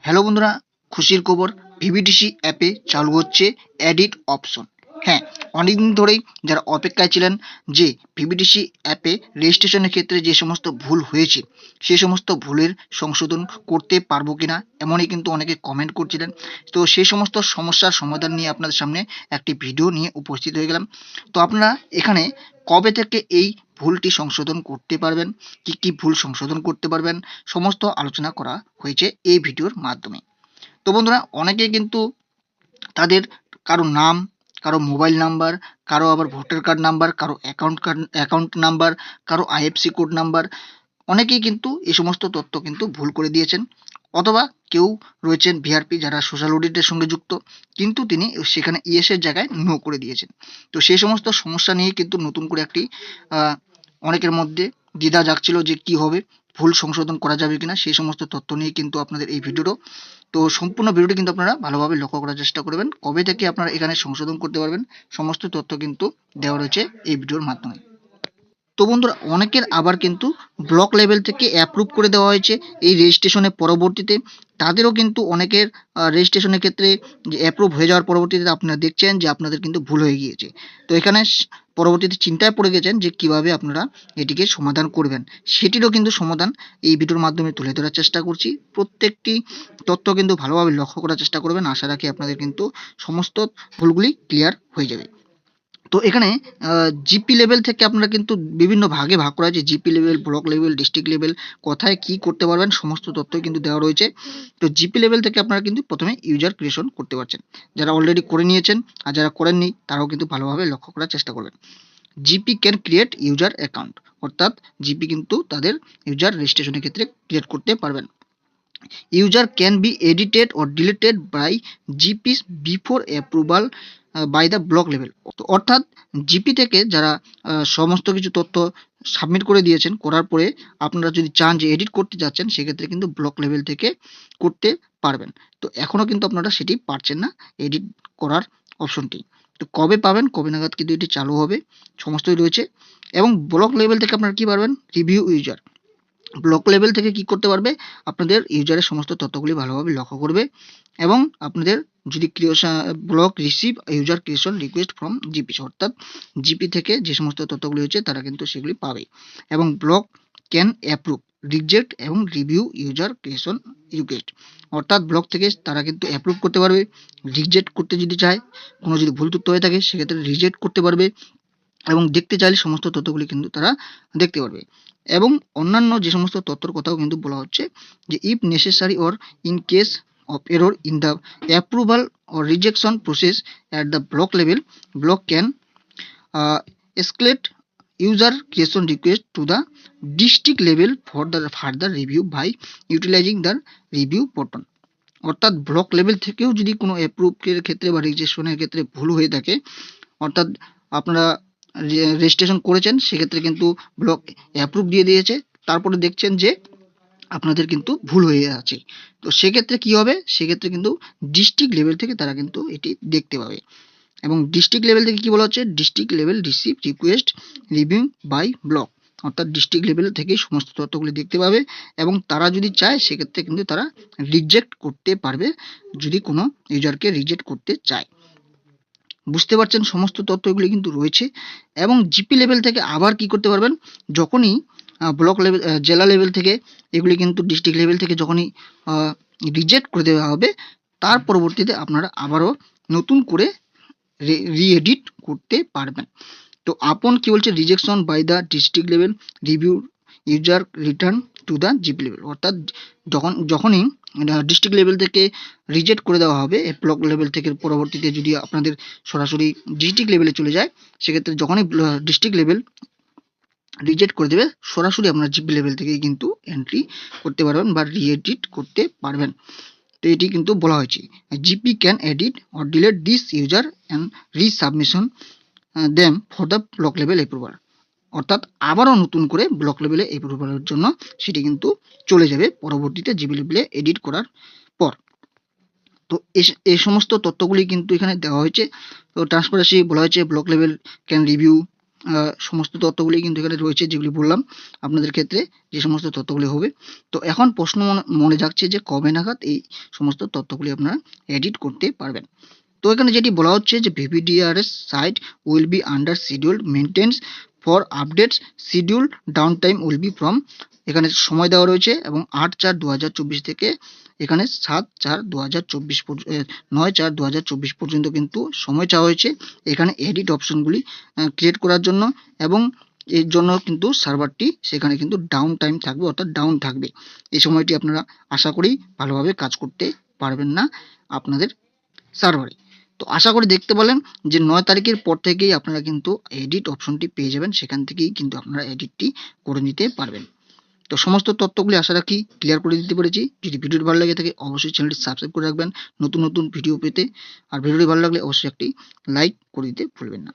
Hello বন্ধুরা, খুশির খবর ভিভিডিসি অ্যাপে চালু হচ্ছে এডিট অপশন হ্যাঁ অনেকদিন ধরেই যারা অপেক্ষায় ছিলেন যে ভিভিডিসি অ্যাপে রেজিস্ট্রেশনের ক্ষেত্রে যে সমস্ত ভুল হয়েছে সেই সমস্ত ভুলের সংশোধন করতে পারব কিনা, এমনই কিন্তু অনেকে কমেন্ট করছিলেন। তো সেই সমস্ত সমস্যার সমাধান নিয়ে আপনাদের সামনে একটি ভিডিও নিয়ে উপস্থিত হয়ে গেলাম। তো আপনারা এখানে কবে থেকে এই ভুলটি সংশোধন করতে পারবেন, কি কি ভুল সংশোধন করতে পারবেন, সমস্ত আলোচনা করা হয়েছে এই ভিডিওর মাধ্যমে। তো বন্ধুরা, অনেকে কিন্তু তাদের কারও নাম, কারও মোবাইল নাম্বার, কারও আবার ভোটার কার্ড নাম্বার, কারও অ্যাকাউন্ট কার্ড, অ্যাকাউন্ট নাম্বার, কারও আইএফসি কোড নাম্বার, অনেকেই কিন্তু এই সমস্ত তথ্য কিন্তু ভুল করে দিয়েছেন। অথবা কেউ রয়েছেন ভিআরপি যারা সোশ্যাল অডিটের সঙ্গে যুক্ত, কিন্তু তিনি সেখানে ইএসের জায়গায় নো করে দিয়েছেন। তো সেই সমস্ত সমস্যা নিয়ে কিন্তু নতুন করে একটি অনেকের মধ্যে দ্বিধা যাচ্ছিল যে কি হবে, ভুল সংশোধন করা যাবে কিনা, সেই সমস্ত তথ্য নিয়ে কিন্তু আপনাদের এই ভিডিওটা। তো সম্পূর্ণ ভিডিওটি কিন্তু আপনারা ভালোভাবে লক্ষ্য করার চেষ্টা করবেন। কবে থেকে আপনারা এখানে সংশোধন করতে পারবেন, সমস্ত তথ্য কিন্তু দেওয়া রয়েছে এই ভিডিওর মাধ্যমে। তো বন্ধুরা, অনেকের আবার কিন্তু ব্লক লেভেল থেকে অ্যাপ্রুভ করে দেওয়া হয়েছে এই রেজিস্ট্রেশনের পরবর্তীতে। তাদেরও কিন্তু অনেকের রেজিস্ট্রেশনের ক্ষেত্রে যে অ্যাপ্রুভ হয়ে যাওয়ার পরবর্তীতে আপনারা দেখছেন যে আপনাদের কিন্তু ভুল হয়ে গিয়েছে। তো এখানে পরবর্তীতে চিন্তায় পড়ে গেছেন যে কীভাবে আপনারা এটিকে সমাধান করবেন। সেটিরও কিন্তু সমাধান এই ভিডিওর মাধ্যমে তুলে ধরার চেষ্টা করছি। প্রত্যেকটি তথ্য কিন্তু ভালোভাবে লক্ষ্য করার চেষ্টা করবেন। আশা রাখি আপনাদের কিন্তু সমস্ত ভুলগুলি ক্লিয়ার হয়ে যাবে। তো এখানে জিপি লেভেল থেকে আপনারা কিন্তু বিভিন্ন ভাগে ভাগ করা হয়েছে। GP level block level district level কোথায় কি করতে পারবেন, সমস্ত তথ্যই কিন্তু দেওয়া রয়েছে। তো জিপি লেভেল থেকে আপনারা কিন্তু প্রথমে ইউজার ক্রিয়েশন করতে পারছেন। যারা অলরেডি করে নিয়েছেন আর যারা করেননি, তারাও কিন্তু ভালোভাবে লক্ষ্য করার চেষ্টা করবেন। GP can create user account অর্থাৎ জিপি কিন্তু তাদের ইউজার রেজিস্ট্রেশনের ক্ষেত্রে ক্রিয়েট করতে পারবেন। User can be edited or deleted by GPs before approval by the block level অর্থাৎ জিপি থেকে যারা সমস্ত কিছু তথ্য সাবমিট করে দিয়েছেন, করার পরে আপনারা যদি চান যে এডিট করতে যাচ্ছেন, সেক্ষেত্রে কিন্তু ব্লক লেভেল থেকে করতে পারবেন। তো এখনও কিন্তু আপনারা সেটি পারছেন না এডিট করার অপশনটি তো কবে পাবেন? কবে নাগাদ কিন্তু এটি চালু হবে, সমস্তই রয়েছে। এবং ব্লক লেভেল থেকে আপনারা কী পারবেন? রিভিউ ইউজার ব্লক লেভেল থেকে কি করতে পারবে? আপনাদের ইউজারের সমস্ত তথ্যগুলি ভালোভাবে লক্ষ্য করবে এবং আপনাদের যদি creation block receive user creation request from GP অর্থাৎ জিপি থেকে যে সমস্ত তথ্যগুলি হচ্ছে তারা কিন্তু সেগুলি পাবে এবং ব্লক ক্যান অ্যাপ্রুভ রিজেক্ট এবং রিভিউ ইউজার ক্রিয়েশন রিকোয়েস্ট অর্থাৎ ব্লক থেকে তারা কিন্তু অ্যাপ্রুভ করতে পারবে রিজেক্ট করতে যদি চায়, কোনো যদি ভুল তথ্য হয়ে থাকে, সেক্ষেত্রে রিজেক্ট করতে পারবে এবং দেখতে চাইলে সমস্ত তথ্যগুলি কিন্তু তারা দেখতে পারবে। এবং অন্যান্য যে সমস্ত তথ্যর কথাও কিন্তু বলা হচ্ছে যে if necessary or in case of error in the approval or rejection process at the block level block can escalate user creation request to the district level for the further review by utilising the review button অর্থাৎ block level থেকেও যদি কোনো অ্যাপ্রুভের ক্ষেত্রে বা রিজেকশনের ক্ষেত্রে ভুল হয়ে থাকে, অর্থাৎ আপনারা রেজিস্ট্রেশন করেছেন, সেক্ষেত্রে কিন্তু ব্লক অ্যাপ্রুভ দিয়ে দিয়েছে। তারপরে দেখছেন যে আপনাদের কিন্তু ভুল হয়ে আছে। তো সেক্ষেত্রে কি হবে? সেক্ষেত্রে কিন্তু ডিস্ট্রিক্ট লেভেল থেকে তারা কিন্তু এটি দেখতে পাবে। এবং ডিস্ট্রিক্ট লেভেল থেকে কি বলা হচ্ছে? District level receive request review by block অর্থাৎ ডিস্ট্রিক্ট লেভেল থেকেই সমস্ত তথ্যগুলি দেখতে পাবে। এবং তারা যদি চায়, সেক্ষেত্রে কিন্তু তারা রিজেক্ট করতে পারবে। যদি কোনো ইউজারকে রিজেক্ট করতে চায়। বুঝতে পারছেন সমস্ত তথ্য এগুলি কিন্তু রয়েছে এবং জিপি লেভেল থেকে আবার কি করতে পারবেন? যখনই ব্লক লেভেল জেলা লেভেল থেকে এগুলি কিন্তু ডিস্ট্রিক্ট লেভেল থেকে যখনই রিজেক্ট করে দেওয়া হবে, তার পরবর্তীতে আপনারা আবারও নতুন করে রিএডিট করতে পারবেন। তো আপন কি বলছে? Rejection by the district level review user return to the GP level অর্থাৎ যখন, যখনই ডিস্ট্রিক্ট লেভেল থেকে রিজেক্ট করে দেওয়া হবে। ব্লক লেভেল থেকে পরবর্তীতে যদি আপনাদের সরাসরি ডিস্ট্রিক্ট লেভেলে চলে যায়, সেক্ষেত্রে যখনই ডিস্ট্রিক্ট লেভেল রিজেক্ট করে দেবে, সরাসরি আপনার জিপি লেভেল থেকেই কিন্তু এন্ট্রি করতে পারবেন বা রিএডিট করতে পারবেন। তো এটি কিন্তু বলা হয়েছে। GP can edit or delete this user and resubmission them for the block level approval অর্থাৎ আবারও নতুন করে ব্লক লেভেলে অ্যাপ্রুভালের জন্য সেটি কিন্তু চলে যাবে পরবর্তীতে জিবি লেভেলে এডিট করার পর। তো এই সমস্ত তথ্যগুলি কিন্তু এখানে দেওয়া হয়েছে। তো ট্রান্সপারেন্সি বলা হয়েছে ব্লক লেভেল ক্যান রিভিউ সমস্ত তথ্যগুলি কিন্তু এখানে রয়েছে যেগুলি বললাম আপনাদের ক্ষেত্রে যে সমস্ত তথ্যগুলি হবে। তো এখন প্রশ্ন মনে- মনে যাচ্ছে যে কবে নাগাদ এই সমস্ত তথ্যগুলি আপনারা এডিট করতে পারবেন। তো এখানে যেটি বলা হচ্ছে যে VVDRS site will be under schedule maintenance for updates schedule down time will be from এখানে সময় দেওয়া রয়েছে এবং আট চার দু থেকে এখানে সাত চার দু হাজার চব্বিশ নয় চার দু পর্যন্ত কিন্তু সময় চাওয়া হয়েছে এখানে এডিট অপশনগুলি ক্রিয়েট করার জন্য এবং এর জন্য কিন্তু সার্ভারটি সেখানে কিন্তু ডাউন টাইম থাকবে অর্থাৎ ডাউন থাকবে। এই সময়টি আপনারা আশা করি ভালোভাবে কাজ করতে পারবেন না আপনাদের সার্ভারে তো আশা করি দেখতে পেলেন যে নয় তারিখের পর থেকেই আপনারা কিন্তু এডিট অপশনটি পেয়ে যাবেন। সেখান থেকেই কিন্তু আপনারা এডিটটি করে নিতে পারবেন। তো সমস্ত তথ্যগুলি আশা রাখি ক্লিয়ার করে দিতে পেরেছি। যদি ভিডিওটি ভালো লাগে থাকে, অবশ্যই চ্যানেলটি সাবস্ক্রাইব করে রাখবেন। নতুন নতুন ভিডিও পেতে। আর ভিডিওটি ভালো লাগলে অবশ্যই একটি লাইক করে দিতে ভুলবেন না।